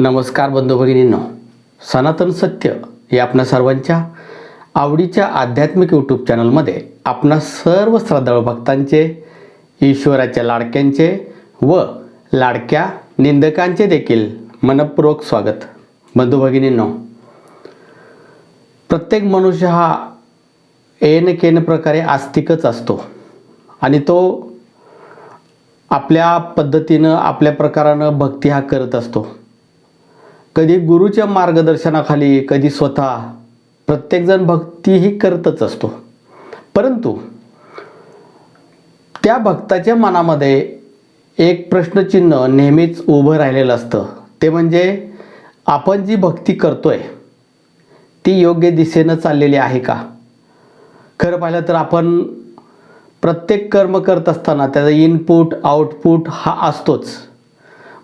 नमस्कार बंधू भगिनींनो. सनातन सत्य या आपणा सर्वांच्या आवडीच्या आध्यात्मिक यूट्यूब चॅनलमध्ये आपणा सर्व श्रद्धाळू भक्तांचे ईश्वराच्या लाडक्यांचे व लाडक्या निंदकांचे देखील मनपूर्वक स्वागत. बंधू भगिनींनो प्रत्येक मनुष्य हा एन केन प्रकारे आस्तिकच असतो आणि तो आपल्या पद्धतीनं आपल्या प्रकारानं भक्ती हा करत असतो. कधी गुरुच्या मार्गदर्शनाखाली कधी स्वतः. प्रत्येकजण भक्तीही करतच असतो. परंतु त्या भक्ताच्या मनामध्ये एक प्रश्नचिन्ह नेहमीच उभं राहिलेलं असतं. ते म्हणजे आपण जी भक्ती करतोय ती योग्य दिशेनं चाललेली आहे का? खरं पाहिलं तर आपण प्रत्येक कर्म करत असताना त्याचा इनपुट आउटपुट हा असतोच.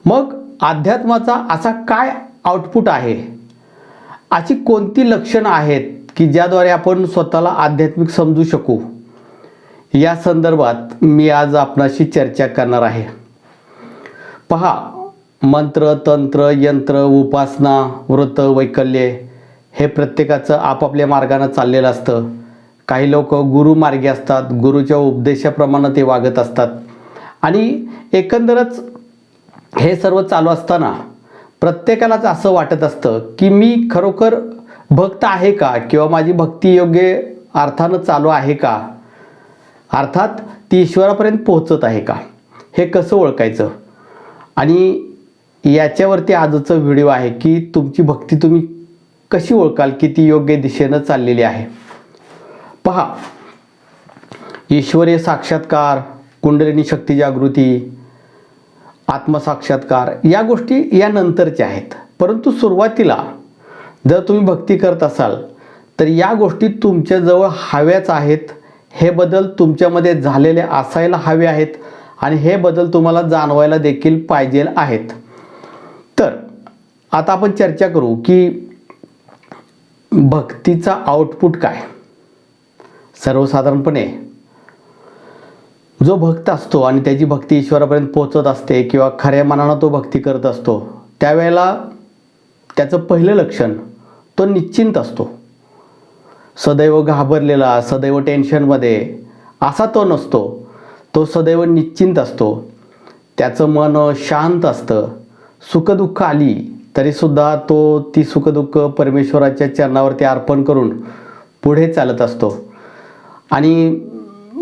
मग अध्यात्माचा असा काय आउटपुट आहे. अशी कोणती लक्षणं आहेत की ज्याद्वारे आपण स्वतःला आध्यात्मिक समजू शकू? या संदर्भात मी आज आपणाशी चर्चा करणार आहे. पहा मंत्र तंत्र यंत्र उपासना व्रत वैकल्ये हे प्रत्येकाचं आपापल्या मार्गानं चाललेलं असतं. काही लोक गुरुमार्गी असतात गुरुच्या उपदेशाप्रमाणे ते वागत असतात. आणि एकंदरच हे सर्व चालू असताना प्रत्येकालाच असं वाटत असतं की मी खरोखर भक्त आहे का? किंवा माझी भक्ती योग्य अर्थानं चालू आहे का? अर्थात ती ईश्वरापर्यंत पोहोचत आहे का? हे कसं ओळखायचं? आणि याच्यावरती आजचं व्हिडिओ आहे की तुमची भक्ती तुम्ही कशी ओळखाल? की ती योग्य दिशेनं चाललेली आहे? पहा ईश्वरीय साक्षात्कार कुंडलिनी शक्ती जागृती आत्मसाक्षात्कार या गोष्टी या नंतरच्या आहेत. परंतु सुरुवातीला जर तुम्ही भक्ती करत असाल तर या गोष्टी तुमच्याजवळ हव्याच आहेत. हे बदल तुमच्यामध्ये झालेले असायला हवे आहेत आणि हे बदल तुम्हाला जाणवायला देखील पाहिजे आहेत. तर आता आपण चर्चा करू की भक्तीचा आउटपुट काय? सर्वसाधारणपणे जो भक्त असतो आणि त्याची भक्ती ईश्वरापर्यंत पोहोचत असते किंवा खऱ्या मनानं तो भक्ती करत असतो त्यावेळेला त्याचं पहिलं लक्षण तो निश्चिंत असतो. सदैव घाबरलेला सदैव टेन्शनमध्ये असा तो नसतो. तो सदैव निश्चिंत असतो. त्याचं मन शांत असतं. सुखदुःख आली तरीसुद्धा तो ती सुखदुःख परमेश्वराच्या चरणावरती अर्पण करून पुढे चालत असतो. आणि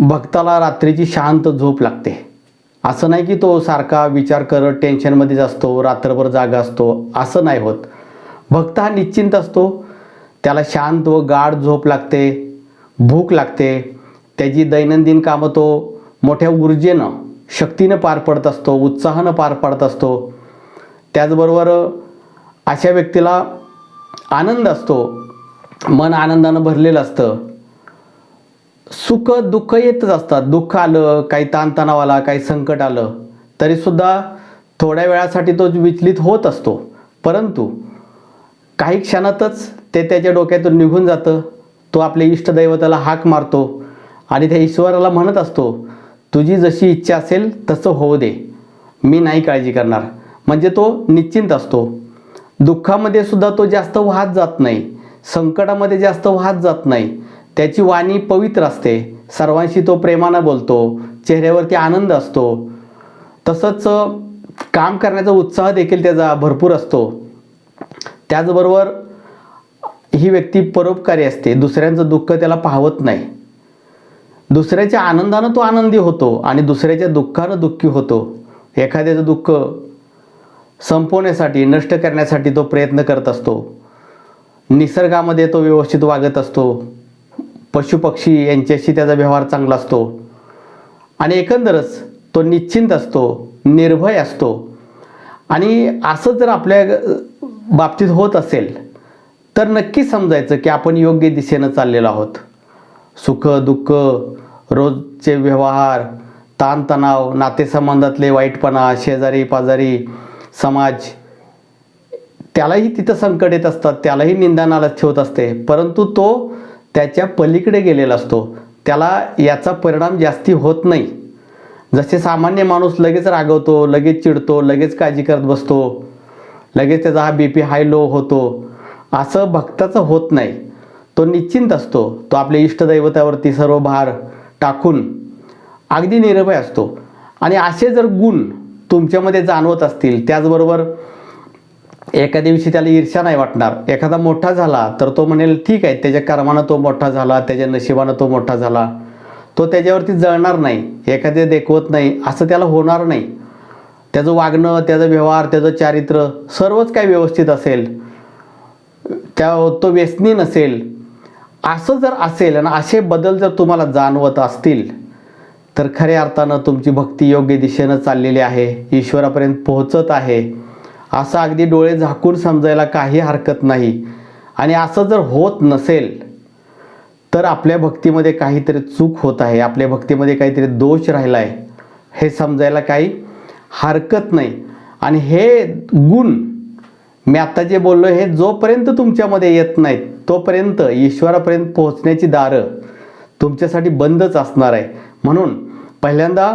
भक्ताला रात्रीची शांत झोप लागते. असं नाही की तो सारखा विचार करत टेन्शनमध्येच असतो रात्रभर जागा असतो असं नाही होत. भक्त हा निश्चिंत असतो. त्याला शांत व गाढ झोप लागते भूक लागते. त्याची दैनंदिन कामं तो मोठ्या ऊर्जेनं शक्तीनं पार पडत असतो उत्साहानं पार पाडत असतो. त्याचबरोबर अशा व्यक्तीला आनंद असतो. मन आनंदानं भरलेलं असतं. सुख दुःख येतच असतात. दुःख आलं काही ताणतणाव आला काही संकट आलं तरीसुद्धा थोड्या वेळासाठी तो विचलित होत असतो. परंतु काही क्षणातच ते त्याच्या डोक्यातून निघून जातं. तो आपल्या इष्टदैवताला हाक मारतो आणि त्या ईश्वराला म्हणत असतो तुझी जशी इच्छा असेल तसं होऊ दे. मी नाही काळजी करणार. म्हणजे तो निश्चिंत असतो. दुःखामध्ये सुद्धा तो जास्त वाहत जात नाही. संकटामध्ये जास्त वाहत जात नाही. त्याची वाणी पवित्र असते. सर्वांशी तो प्रेमानं बोलतो. चेहऱ्यावरती आनंद असतो. तसंच काम करण्याचा उत्साह देखील त्याचा भरपूर असतो. त्याचबरोबर ही व्यक्ती परोपकारी असते. दुसऱ्यांचं दुःख त्याला पाहवत नाही. दुसऱ्याच्या आनंदानं तो आनंदी होतो आणि दुसऱ्याच्या दुःखानं दुःखी होतो. एखाद्याचं दुःख संपवण्यासाठी नष्ट करण्यासाठी तो प्रयत्न करत असतो. निसर्गामध्ये तो व्यवस्थित वागत असतो. पशुपक्षी यांच्याशी त्याचा व्यवहार चांगला असतो. आणि एकंदरच तो निश्चिंत असतो निर्भय असतो. आणि असं जर आपल्या बाबतीत होत असेल तर नक्की समजायचं की आपण योग्य दिशेनं चाललेलो आहोत. सुख दुःख रोजचे व्यवहार ताणतणाव नातेसंबंधातले वाईटपणा शेजारी पाजारी समाज त्यालाही तिथं संकट येत असतात त्यालाही निंदानाला ठेवत असते. परंतु तो त्याच्या पलीकडे गेलेला असतो. त्याला याचा परिणाम जास्ती होत नाही. जसे सामान्य माणूस लगेच रागवतो लगेच चिडतो लगेच काळजी करत बसतो लगेच त्याचा हा बी पी हाय लो होतो. असं भक्ताचं होत नाही. तो निश्चिंत असतो. तो आपल्या इष्टदैवतावरती सर्व भार टाकून अगदी निरभय असतो. आणि असे जर गुण तुमच्यामध्ये जाणवत असतील त्याचबरोबर एका दिवशी त्याला ईर्ष्या नाही वाटणार. एखादा मोठा झाला तर तो म्हणेल ठीक आहे त्याच्या कर्मानं तो मोठा झाला त्याच्या नशिबानं तो मोठा झाला. तो त्याच्यावरती जळणार नाही एखादे देखवत नाही असं त्याला होणार नाही. त्याचं वागणं त्याचा व्यवहार त्याचं चारित्र्य सर्वच काही व्यवस्थित असेल. त्या तो व्यसनी नसेल. असं जर असेल आणि असे बदल जर तुम्हाला जाणवत असतील तर खऱ्या अर्थानं तुमची भक्ती योग्य दिशेनं चाललेली आहे. ईश्वरापर्यंत पोहोचत आहे. असं अगदी डोळे झाकून समजायला काही हरकत नाही. आणि असं जर होत नसेल तर आपल्या भक्तीमध्ये काहीतरी चूक होत आहे. आपल्या भक्तीमध्ये काहीतरी दोष राहिला आहे हे समजायला काही हरकत नाही. आणि हे गुण मी आत्ता जे बोललो हे जोपर्यंत तुमच्यामध्ये येत नाहीत तोपर्यंत ईश्वरापर्यंत पोहोचण्याची दारं तुमच्यासाठी बंदच असणार आहे. म्हणून पहिल्यांदा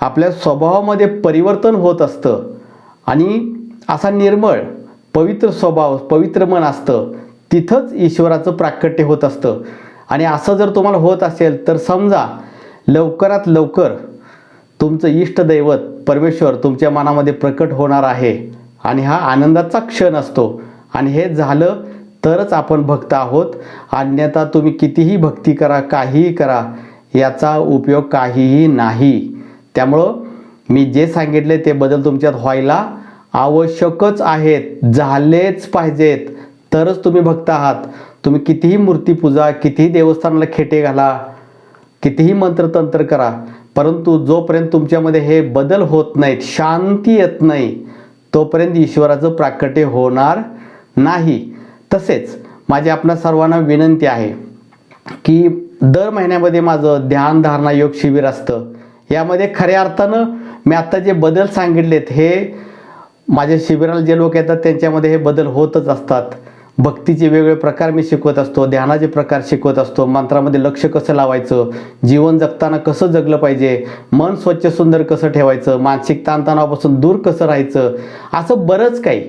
आपल्या स्वभावामध्ये परिवर्तन होत असतं. आणि असा निर्मळ पवित्र स्वभाव पवित्र मन असतं. तिथंच ईश्वराचं प्राकट्य होत असतं. आणि असं जर तुम्हाला होत असेल तर समजा लवकरात लवकर तुमचं इष्टदैवत परमेश्वर तुमच्या मनामध्ये प्रकट होणार आहे आणि हा आनंदाचा क्षण असतो. आणि हे झालं तरच आपण भक्त आहोत. अन्यथा तुम्ही कितीही भक्ती करा काहीही करा याचा उपयोग काहीही नाही. त्यामुळं मी जे सांगितले ते बदल तुमच्यात व्हायला आवश्यकच आहेत झालेच पाहिजेत. तरच तुम्ही भक्त आहात. तुम्ही कितीही मूर्तीपूजा कितीही देवस्थानाला खेटे घाला कितीही मंत्रतंत्र करा परंतु जोपर्यंत तुमच्यामध्ये हे बदल होत नाहीत शांती येत नाही तोपर्यंत ईश्वराचं प्राकट्य होणार नाही. तसेच माझी आपणा सर्वांना विनंती आहे की दर महिन्यामध्ये माझं ध्यान धारणा योग शिबिर असतं. यामध्ये खऱ्या अर्थानं मी आत्ता जे बदल सांगितलेत हे माझ्या शिबिराला जे लोक येतात त्यांच्यामध्ये हे बदल होतच असतात. भक्तीचे वेगवेगळे प्रकार मी शिकवत असतो ध्यानाचे प्रकार शिकवत असतो मंत्रामध्ये लक्ष कसं लावायचं जीवन जगताना कसं जगलं पाहिजे मन स्वच्छ सुंदर कसं ठेवायचं मानसिक ताणतणावापासून दूर कसं राहायचं असं बरंच काही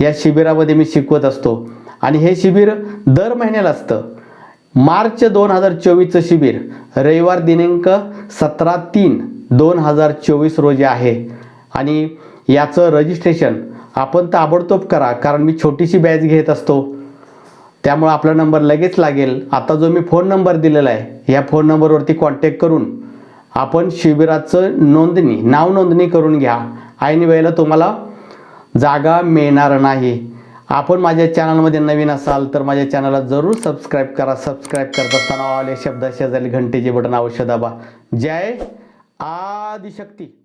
या शिबिरामध्ये मी शिकवत असतो. आणि हे शिबिर दर महिन्याला असतं. मार्च दोन हजार चोवीसचं शिबिर रविवार दिनांक सतरा तीन दोन हजार चोवीस रोजी आहे. आणि याचं रजिस्ट्रेशन आपण ताबडतोब करा कारण मी छोटीशी बॅच घेत असतो. त्यामुळं आपला नंबर लगेच लागेल. आता जो मी फोन नंबर दिलेला आहे या फोन नंबरवरती कॉन्टॅक्ट करून आपण शिबिराचं नोंदणी नाव नोंदणी करून घ्या. ऐन वेळेला तुम्हाला जागा मिळणार नाही. आपण माझ्या चॅनलमध्ये नवीन असाल तर माझ्या चॅनलला जरूर सबस्क्राईब करा. सबस्क्राईब करत असताना ऑल या शब्द शेजारी घंटेचे बटन अवश्य दाबा. जय आदिशक्ती.